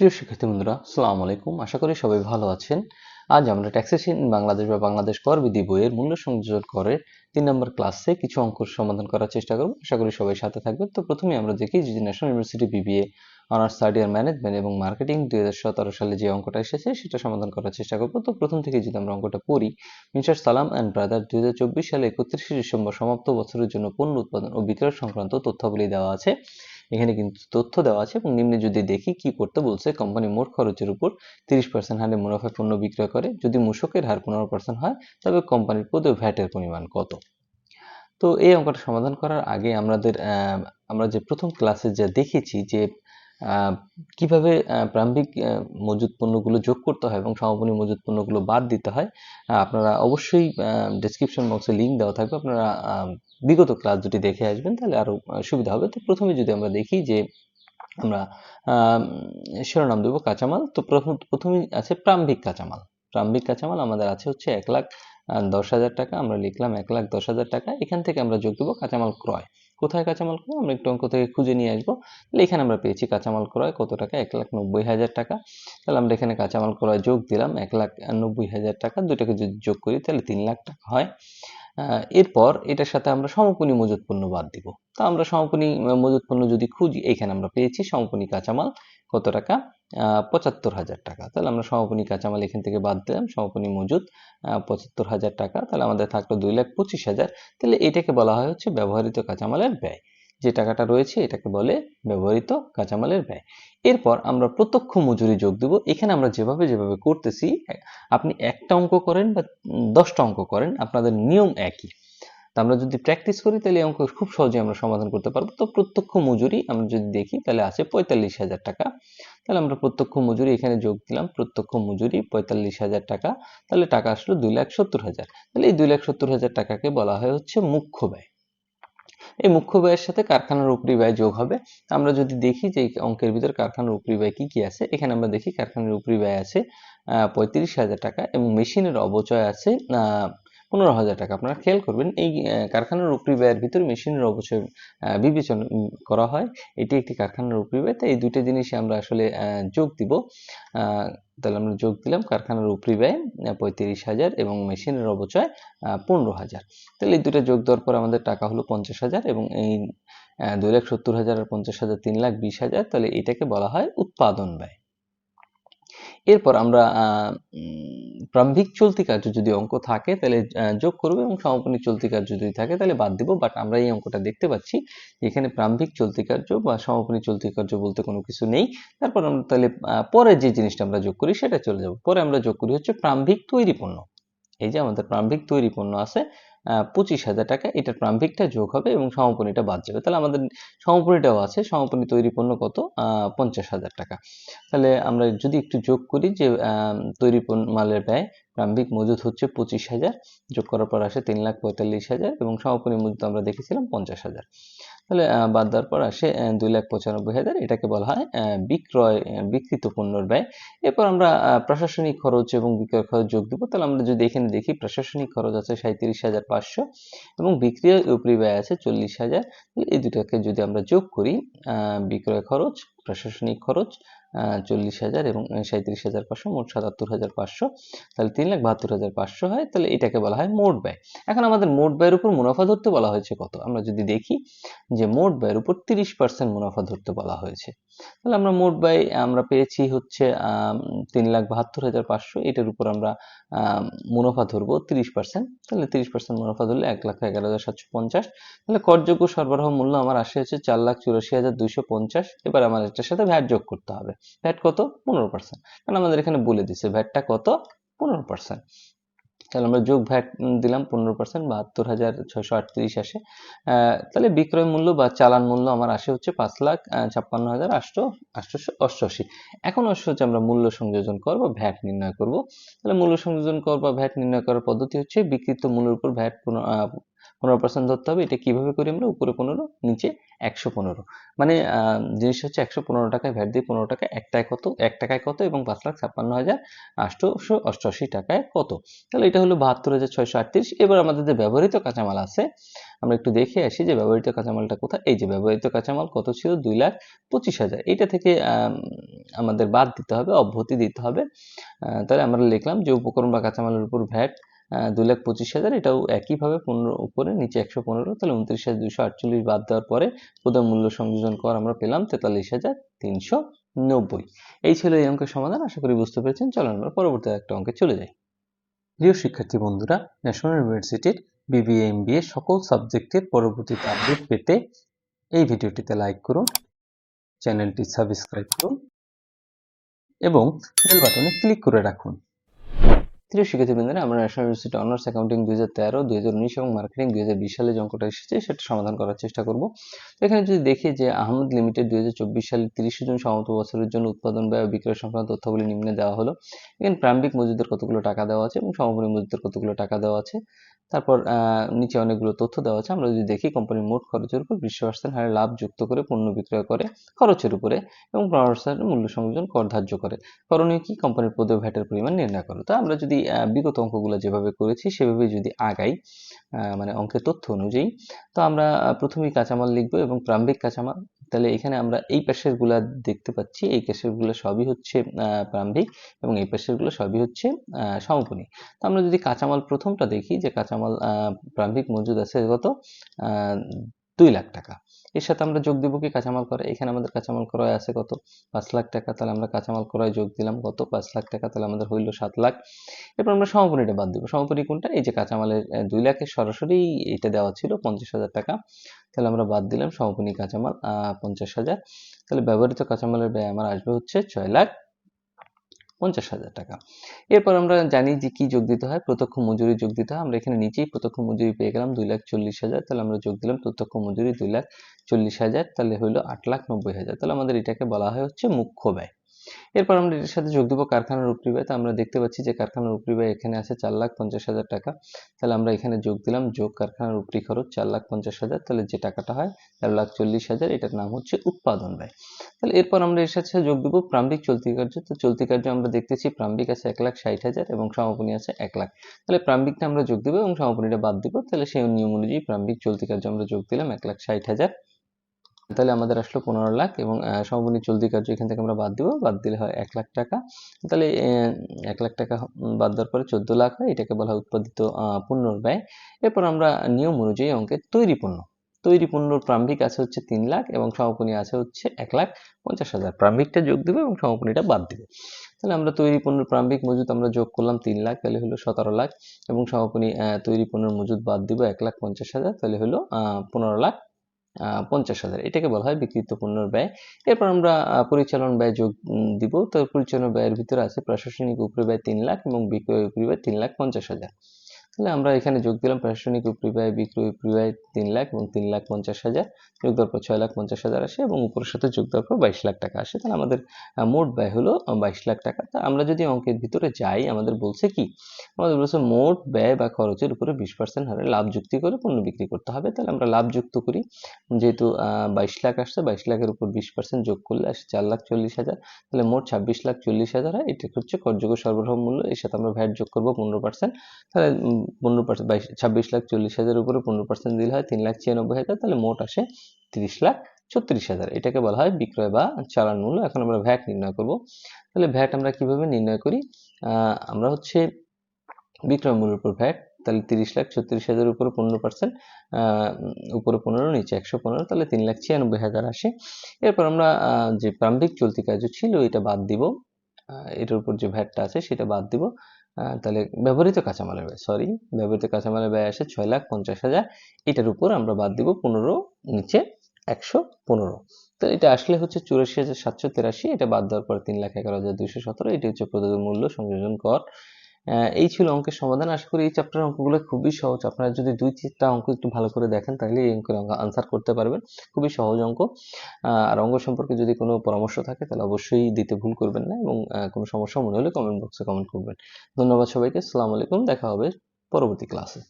প্রিয় শিক্ষার্থী বন্ধুরা, আসসালামু আলাইকুম। আশা করি সবাই ভালো আছেন। আজ আমরা ট্যাক্সেশন বাংলাদেশ বা বাংলাদেশ কর বিধি বইয়ের মূল্য সংযোজন করে তিন নম্বর ক্লাসে কিছু অঙ্ক সমাধান করার চেষ্টা করব। আশা করি সবাই সাথে থাকবে তো প্রথমে আমরা দেখি যে national university BBA honours third year management এবং মার্কেটিং দুই হাজার সতেরো সালে যে অঙ্কটা এসেছে, সেটা সমাধান করার চেষ্টা করব। তো প্রথম থেকে যদি আমরা অঙ্কটা পড়ি, মিস্টার সালাম অ্যান্ড ব্রাদার দুই হাজার চব্বিশ সালে একত্রিশে ডিসেম্বর সমাপ্ত বছরের জন্য পণ্য উৎপাদন ও বিক্রয় সংক্রান্ত তথ্যাবলী দেওয়া আছে। এখানে কিন্তু তথ্য দেওয়া আছে এবং নিম্নে যদি দেখি কি করতে বলছে কোম্পানি মোট খরচের উপর তিরিশ পার্সেন্ট হারে মুনাফা পণ্য বিক্রয় করে, যদি মূসকের হার পনেরো পার্সেন্ট হয়, তবে কোম্পানির পদে ভ্যাটের পরিমাণ কত? তো এই অঙ্কটা সমাধান করার আগে আমাদের আমরা যে প্রথম ক্লাসে যা দেখেছি যে কীভাবে প্রারম্ভিক মজুত পণ্যগুলো যোগ করতে হয় এবং সমাপনী মজুত পণ্যগুলো বাদ দিতে হয় আপনারা অবশ্যই ডেসক্রিপশন বক্সে লিঙ্ক দেওয়া থাকবে। আপনারা বিগত ক্লাস দুটি দেখে আসবেন, তাহলে আরও সুবিধা হবে। তো প্রথমে যদি আমরা দেখি যে, আমরা শিরোনাম দেবো কাঁচামাল। তো প্রথম, প্রথমেই আছে প্রারম্ভিক কাঁচামাল। প্রারম্ভিক কাঁচামাল আমাদের আছে হচ্ছে এক লাখ দশ হাজার টাকা। আমরা লিখলাম এক লাখ দশ হাজার টাকা। এখান থেকে আমরা যোগ দেবো কাঁচামাল ক্রয়। কোথায় কাঁচামাল ক্রয়? আমরা একটু অঙ্ক থেকে খুঁজে নিয়ে আসব। তাহলে এখানে আমরা পেয়েছি কাঁচামাল ক্রয় কত টাকা? এক লাখ নব্বই হাজার টাকা। তাহলে আমরা এখানে কাঁচামাল ক্রয় যোগ দিলাম এক লাখ নব্বই হাজার টাকা। দুটাকে যদি যোগ করি, তাহলে তিন লাখ টাকা হয়। এরপর এটার সাথে আমরা সমকোণী মজুত পণ্য বাদ দিব। তা আমরা সমকোণী মজুত পণ্য যদি খুঁজি এখানে আমরা পেয়েছি সমকোণী কাঁচামাল কত টাকা? পঁচাত্তর হাজার টাকা। তাহলে আমরা সমাপনী কাঁচামাল এখান থেকে বাদ দিলাম সমাপনী মজুদ পঁচাত্তর হাজার টাকা। তাহলে আমাদের থাকল দুই লাখ পঁচিশ হাজার। তাহলে এটাকে বলা হয় হচ্ছে ব্যবহৃত কাঁচামালের ব্যয়। যে টাকাটা রয়েছে এটাকে বলে ব্যবহৃত কাঁচামালের ব্যয়। এরপর আমরা প্রত্যক্ষ মজুরি যোগ দেব। এখানে আমরা যেভাবে যেভাবে করতেছি, আপনি একটা অঙ্ক করেন বা দশটা অঙ্ক করেন, আপনাদের নিয়ম একই। তো আমরা যদি প্র্যাকটিস করি, তাহলে অঙ্ক খুব সহজে আমরা সমাধান করতে পারব। তো প্রত্যক্ষ মজুরি আমরা যদি দেখি, তাহলে আছে পঁয়তাল্লিশ হাজার টাকা। তাহলে আমরা প্রত্যক্ষ মজুরি এখানে যোগ দিলাম, প্রত্যক্ষ মজুরি পঁয়তাল্লিশ হাজার টাকা। তাহলে টাকা আসলো দুই লাখ সত্তর হাজার। তাহলে এই দুই লাখ সত্তর হাজার টাকাকে বলা হয় হচ্ছে মুখ্য ব্যয়। এই মুখ্য ব্যয়ের সাথে কারখানার উপরি ব্যয় যোগ হবে। আমরা যদি দেখি যে অঙ্কের ভিতর কারখানার উপরি ব্যয় কি কি আছে, এখানে আমরা দেখি কারখানার উপরি ব্যয় আছে পঁয়ত্রিশ হাজার টাকা এবং মেশিনের অবচয় আছে পনেরো হাজার টাকা। আপনারা খেয়াল করবেন, এই কারখানার উপরি ব্যয়ের ভিতরে মেশিনের অবশ্যই বিবেচনা করা হয়। এটি একটি কারখানার উপরি ব্যয় তাই এই দুটো জিনিসই আমরা আসলে যোগ দিব। তাহলে আমরা যোগ দিলাম কারখানার উপরি ব্যয় পঁয়ত্রিশ হাজার এবং মেশিনের অবচয় পনেরো হাজার। তাহলে এই দুটো যোগ দেওয়ার পর আমাদের টাকা হলো পঞ্চাশ হাজার এবং এই দুই লাখ সত্তর হাজার আর পঞ্চাশ হাজার তিন লাখ বিশ হাজার। তাহলে এটাকে বলা হয় উৎপাদন ব্যয়। এরপর আমরা প্রারম্ভিক চলতি কার্য যদি অঙ্ক থাকে, তাহলে যোগ করব এবং সমাপনী চলতি কার্য যদি থাকে, তাহলে বাদ দিব। বাট আমরা এই অঙ্কটা দেখতে পাচ্ছি এখানে প্রারম্ভিক চলতি কার্য বা সমাপনী চলতি কার্য বলতে কোনো কিছু নেই। তারপর আমরা তাহলে পরে যে জিনিসটা আমরা যোগ করি, সেটা চলে যাব। পরে আমরা যোগ করি হচ্ছে প্রারম্ভিক তৈরি পণ্য। এই যে আমাদের প্রারম্ভিক তৈরি পণ্য আছে পঁচিশ হাজার টাকা, এটার প্রাম্ভিকটা যোগ হবে এবং সমাপনীটা বাদ যাবে। তাহলে আমাদের সমাপনীটাও আছে সমাপনী তৈরি পণ্য কত? পঞ্চাশ হাজার টাকা। তাহলে আমরা যদি একটু যোগ করি যে তৈরি পণ্য মালের ব্যয় প্রাম্ভিক মজুদ হচ্ছে পঁচিশ হাজার, যোগ করার পর আসে তিন লাখ পঁয়তাল্লিশ হাজার এবং সমাপনী মজুদ আমরা দেখেছিলাম পঞ্চাশ হাজার। তাহলে বাদ দেওয়ার পর আসে দুই লাখ পঁচানব্বই হাজার। এটাকে বলা হয় বিক্রয় বিকৃত পণ্যর ব্যয়। এরপর আমরা প্রশাসনিক খরচ এবং বিক্রয় খরচ যোগ দেবো। তাহলে আমরা যদি এখানে দেখি, প্রশাসনিক খরচ আছে সাঁত্রিশ হাজার পাঁচশো এবং বিক্রয় উপরি ব্যয় আছে চল্লিশ হাজার। এই দুটাকে যদি আমরা যোগ করি বিক্রয় খরচ, প্রশাসনিক খরচ চল্লিশ হাজার এবং সাঁত্রিশ হাজার পাঁচশো, মোট সাতাত্তর হাজার পাঁচশো। তাহলে তিন লাখ বাহাত্তর হাজার পাঁচশো হয়, তাহলে এটাকে বলা হয় মোট ব্যয়। এখন আমাদের মোট ব্যয়ের উপর মুনাফা ধরতে বলা হয়েছে কত? আমরা যদি দেখি যে মোট ব্যয়ের উপর তিরিশ পার্সেন্ট মুনাফা ধরতে বলা হয়েছে। তাহলে আমরা মোট ব্যয়, আমরা পেয়েছি হচ্ছে তিন লাখ বাহাত্তর হাজার পাঁচশো, এটার উপর আমরা মুনাফা ধরবো তিরিশ পার্সেন্ট। তাহলে তিরিশ পার্সেন্ট মুনাফা ধরলে এক লাখ এগারো হাজার সাতশো পঞ্চাশ। তাহলে করযোগ্য সরবরাহ মূল্য আমার আসে হচ্ছে চার লাখ চুরাশি হাজার দুইশো পঞ্চাশ। এবার আমার এটার সাথে ভ্যাট যোগ করতে হবে। ভ্যাট কত? পনেরো পার্সেন্ট কারণ আমাদের এখানে বলে দিছে ভ্যাটটা কত? পনেরো পার্সেন্ট তাহলে আমরা যোগ ভ্যাট দিলাম পনেরো পার্সেন্ট বাহাত্তর হাজার ছয়শো আটত্রিশ আসে। তাহলে বিক্রয় মূল্য বা চালান মূল্য আমার আসে হচ্ছে পাঁচ লাখ ছাপ্পান্ন হাজার আটশো, আটশোশো অষ্টআশি। এখন আসছে হচ্ছে আমরা মূল্য সংযোজন কর বা ভ্যাট নির্ণয় করব। তাহলে মূল্য সংযোজন কর বা ভ্যাট নির্ণয় করার পদ্ধতি হচ্ছে বিকৃত মূল্যের উপর ভ্যাট পনেরো পার্সেন্ট ধরতে হবে এটা কীভাবে করি আমরা? উপরে পনেরো নিচে একশো পনেরো। মানে আহ, জিনিসটা হচ্ছে একশো পনেরো টাকায় ভ্যাট দিয়ে পনেরো টাকা একটায় কত এক টাকায় কত এবং পাঁচ লাখ ছাপ্পান্ন হাজার আটশোশো অষ্টআশি টাকায় কত? তাহলে এটা হলো বাহাত্তর হাজার ছয়শো আটত্রিশ। এবার আমাদের যে ব্যবহৃত কাঁচামাল আছে আমরা একটু দেখে আসি যে ব্যবহৃত কাঁচামালটা কোথায়। এই যে ব্যবহৃত কাঁচামাল কত ছিল? দুই লাখ পঁচিশ হাজার। এটা থেকে আম, আমাদের বাদ দিতে হবে অব্যাহতি দিতে হবে। তাহলে আমরা লিখলাম যে উপকরণ বা কাঁচামালের উপর ভ্যাট দুই লাখ পঁচিশ হাজার, এটাও একইভাবে পনেরো, উপরে নিচে একশো পনেরো, তাহলে উনত্রিশ হাজার দুশো আটচল্লিশ বাদ দেওয়ার পরে প্রদান মূল্য সংযোজন কর আমরা পেলাম তেতাল্লিশ হাজার তিনশো নব্বই। এই ছিল এই অঙ্কের সমাধান, আশা করি বুঝতে পেরেছেন। চলো আমরা পরবর্তী একটা অঙ্কে চলে যাই। প্রিয় শিক্ষার্থী বন্ধুরা ন্যাশনাল ইউনিভার্সিটির বিবিএ এমবিএ সকল সাবজেক্টের পরবর্তীতে আপডেট পেতে এই ভিডিওটিতে লাইক করুন, চ্যানেলটি সাবস্ক্রাইব করুন এবং বেল বাটনে ক্লিক করে রাখুন। প্রিয় শিক্ষার্থীবৃন্দরা, আমরা ন্যাশনাল ইউনিভার্সিটি অনার্স অ্যাকাউন্টিং দুই হাজার তেরো, দুই হাজার উনিশ এবং মার্কেটিং দুই হাজার বিশ সালে যে অঙ্কটা এসেছে, সেটা সমাধান করার চেষ্টা করব। এখানে যদি দেখি যে আহমদ লিমিটেড দুই হাজার চব্বিশ সালে তিরিশ জন সমত বছরের জন্য উৎপাদন ব্যয় বিক্রয় সংক্রান্ত তথ্যগুলি নিম্নে দেওয়া হলো। এখানে প্রারম্ভিক মজুদের কতগুলো টাকা দেওয়া আছে এবং সমাপনী মজুদের কতগুলো টাকা দেওয়া আছে। তারপর নিচে অনেকগুলো তথ্য দেওয়া আছে। আমরা যদি দেখি কোম্পানির মোট খরচের উপর বিশ পার্সেন্ট হারে লাভ যুক্ত করে পণ্য বিক্রয় করে খরচের উপরে এবং পনেরো পার্সেন্ট মূল্য সংযোজন কর ধার্য করে। করণীয় কি? কোম্পানির পদে ভ্যাটের পরিমাণ নির্ণয় করো। তো আমরা যদি বিগত অঙ্কগুলো যেভাবে করেছি সেভাবে যদি আগাই মানে অঙ্কের তথ্য অনুযায়ী, তো আমরা প্রথমেই কাঁচামাল লিখব এবং প্রারম্ভিক কাঁচামাল। তাহলে এখানে আমরা এই পাশেরগুলা দেখতে পাচ্ছি, এই পাশেরগুলো সবই হচ্ছে প্রারম্ভিক এবং এই পাশেরগুলো সবই হচ্ছে সমাপনী তো আমরা যদি কাঁচামাল প্রথমটা দেখি, যে কাঁচামাল প্রারম্ভিক মজুদ আছে কত? দুই লাখ টাকা। এর সাথে আমরা যোগ দিব কি? কাঁচামাল ক্রয়। এখানে আমাদের কাঁচামাল ক্রয় আছে কত? পাঁচ লাখ টাকা, তাহলে আমরা কাঁচামাল ক্রয় যোগ দিলাম কত? পাঁচ লাখ টাকা, তাহলে আমাদের হইল সাত লাখ। এরপর আমরা সমাপনীটা বাদ দিব। সমাপনী কোনটা? এই যে কাঁচামালের দুই লাখের সরাসরি এটা দেওয়া ছিল পঞ্চাশ হাজার টাকা। তাহলে আমরা বাদ দিলাম সমাপনী কাঁচামাল পঞ্চাশ হাজার। তাহলে ব্যবহৃত কাঁচামালের ব্যয় আমার আসবে হচ্ছে ছয় লাখ পঞ্চাশ হাজার টাকা। এরপর আমরা জানি যে কি যোগ দিতে হয়, প্রত্যক্ষ মজুরি যোগ দিতে হয়। আমরা এখানে নিচেই প্রত্যক্ষ মজুরি পেয়ে গেলাম দুই লাখ চল্লিশ হাজার, তাহলে আমরা যোগ দিলাম প্রত্যক্ষ মজুরি দুই লাখ চল্লিশ হাজার, তাহলে হলো আট লাখ নব্বই হাজার। তাহলে আমাদের এটাকে বলা হয় হচ্ছে মুখ্য ব্যয়। এরপর আমরা এটার সাথে যোগ দেবো কারখানার উপরি ব্যয় তো আমরা দেখতে পাচ্ছি যে কারখানার উপরি ব্যয় এখানে আছে চার লাখ পঞ্চাশ হাজার টাকা। তাহলে আমরা এখানে যোগ দিলাম, যোগ কারখানার উপরি খরচ চার লাখ পঞ্চাশ হাজার। তাহলে যে টাকাটা হয় তেরো লাখ চল্লিশ হাজার, এটার নাম হচ্ছে উৎপাদন ব্যয়। তাহলে এরপর আমরা এর সাথে যোগ দেবো প্রারম্ভিক চলতি কার্য। তো চলতি কার্য আমরা দেখতেছি প্রারম্ভিক আছে এক লাখ ষাট হাজার এবং সমাপনী আছে এক লাখ। তাহলে প্রারম্ভিকটা আমরা যোগ দেবো এবং সমাপনীটা বাদ দিব। তাহলে সেই নিয়ম অনুযায়ী প্রারম্ভিক চলতি কার্য আমরা যোগ দিলাম এক লাখ ষাট হাজার। তাহলে আমাদের আসলো পনেরো লাখ এবং সমাপনী চলতি কার্য এখান থেকে আমরা বাদ দিব। বাদ দিলে হয় এক লাখ টাকা। তাহলে এক লাখ টাকা বাদ দেওয়ার পরে চোদ্দ লাখ হয়। এটাকে বলা হয় উৎপাদিত আহ, পণ্যর ব্যয়। এরপর আমরা নিয়ম অনুযায়ী অঙ্কের তৈরি পণ্য। তৈরি পণ্যর প্রারম্ভিক আছে হচ্ছে তিন লাখ এবং সমাপনী আছে হচ্ছে এক লাখ পঞ্চাশ হাজার। প্রারম্ভিকটা যোগ দেবো এবং সমাপনীটা বাদ দেবো। তাহলে আমরা তৈরি পণ্যের প্রারম্ভিক মজুদ আমরা যোগ করলাম তিন লাখ তাহলে হলো সতেরো লাখ এবং সমাপনী তৈরি পণ্যের মজুদ বাদ দিব এক লাখ পঞ্চাশ হাজার। তাহলে হলো পনেরো লাখ পঞ্চাশ হাজার। এটাকে বলা হয় বিক্রিত পণ্যের ব্যয়। এরপর আমরা পরিচালন ব্যয় যোগ দিব। তো পরিচালন ব্যয়ের ভিতরে আছে প্রশাসনিক উপরি ব্যয় তিন লাখ এবং বিক্রয় উপরি ব্যয় তিন লাখ পঞ্চাশ হাজার। তাহলে আমরা এখানে যোগ দিলাম প্রশাসনিক বিক্রয় উপরি ব্যয় তিন লাখ এবং তিন লাখ পঞ্চাশ হাজার। যোগ দেওয়ার পর ছয় লাখ পঞ্চাশ হাজার আসে এবং উপরের সাথে যোগ দেওয়ার পর বাইশ লাখ টাকা আসে। তাহলে আমাদের মোট ব্যয় হলো বাইশ লাখ টাকা। তা আমরা যদি অঙ্কের ভিতরে যাই, আমাদের বলছে কি, আমাদের বলছে মোট ব্যয় বা খরচের উপরে বিশ পার্সেন্ট হারে লাভ যুক্তি করে পণ্য বিক্রি করতে হবে। তাহলে আমরা লাভ যুক্ত করি। যেহেতু বাইশ লাখ আসছে, বাইশ লাখের উপর বিশ পার্সেন্ট যোগ করলে আসে চার লাখ চল্লিশ হাজার। তাহলে মোট ছাব্বিশ লাখ চল্লিশ হাজার হয়। এটা হচ্ছে করযোগ্য সরবরাহ মূল্য। এর সাথে আমরা ভ্যাট যোগ করব পনেরো পার্সেন্ট তাহলে পনেরো পার্সেন্ট বাইশ, ছাব্বিশ লাখ চল্লিশ হাজার উপরে পনেরো পার্সেন্ট দিলে হয়, তিন লাখ ছিয়ানব্বই হাজার, তাহলে মোট আসে তিরিশ লাখ ছত্রিশ হাজার। এটাকে বলা হয় বিক্রয় বা চালান মূল্য। এখন আমরা ভ্যাট নির্ণয় করব। তাহলে ভ্যাট আমরা কীভাবে নির্ণয় করি? আমরা হচ্ছে বিক্রয় মূল্যের উপর ভ্যাট তাহলে তিরিশ লাখ ছত্রিশ হাজার উপরে পনেরো পার্সেন্ট উপরে পনেরো, নিচে একশো পনেরো, তাহলে তিন লাখ ছিয়ানব্বই হাজার আসে। এরপর আমরা যে প্রারম্ভিক চলতি কার্য ছিল এটা বাদ দিব। এটার উপর যে ভ্যাটটা আছে, সেটা বাদ দিব। তাহলে ব্যবহৃত কাঁচামালের ব্যয় সরি ব্যবহৃত কাঁচামালের ব্যয় আসে ছয় লাখ পঞ্চাশ হাজার। এটার উপর আমরা বাদ দিব পনেরো, নিচে একশো পনেরো। তো এটা আসলে হচ্ছে চুরাশি হাজার সাতশো তেরাশি, এটা বাদ দেওয়ার পর তিন লাখ এগারো হাজার দুশো সতেরো, এটি হচ্ছে প্রদত্ত মূল্য সংযোজন কর। এই ছিল অঙ্কের সমাধান। আশা করি এই চ্যাপ্টার অঙ্কগুলো খুবই সহজ। আপনারা যদি দুই চারটা অঙ্ক একটু ভালো করে দেখেন, তাহলে এই অঙ্কের অঙ্ক আনসার করতে পারবেন। খুবই সহজ অঙ্ক। আর অঙ্ক সম্পর্কে যদি কোনো পরামর্শ থাকে, তাহলে অবশ্যই দিতে ভুল করবেন না এবং কোনো সমস্যা মনে হলে কমেন্ট বক্সে কমেন্ট করবেন। ধন্যবাদ সবাইকে। আসসালামু আলাইকুম। দেখা হবে পরবর্তী ক্লাসে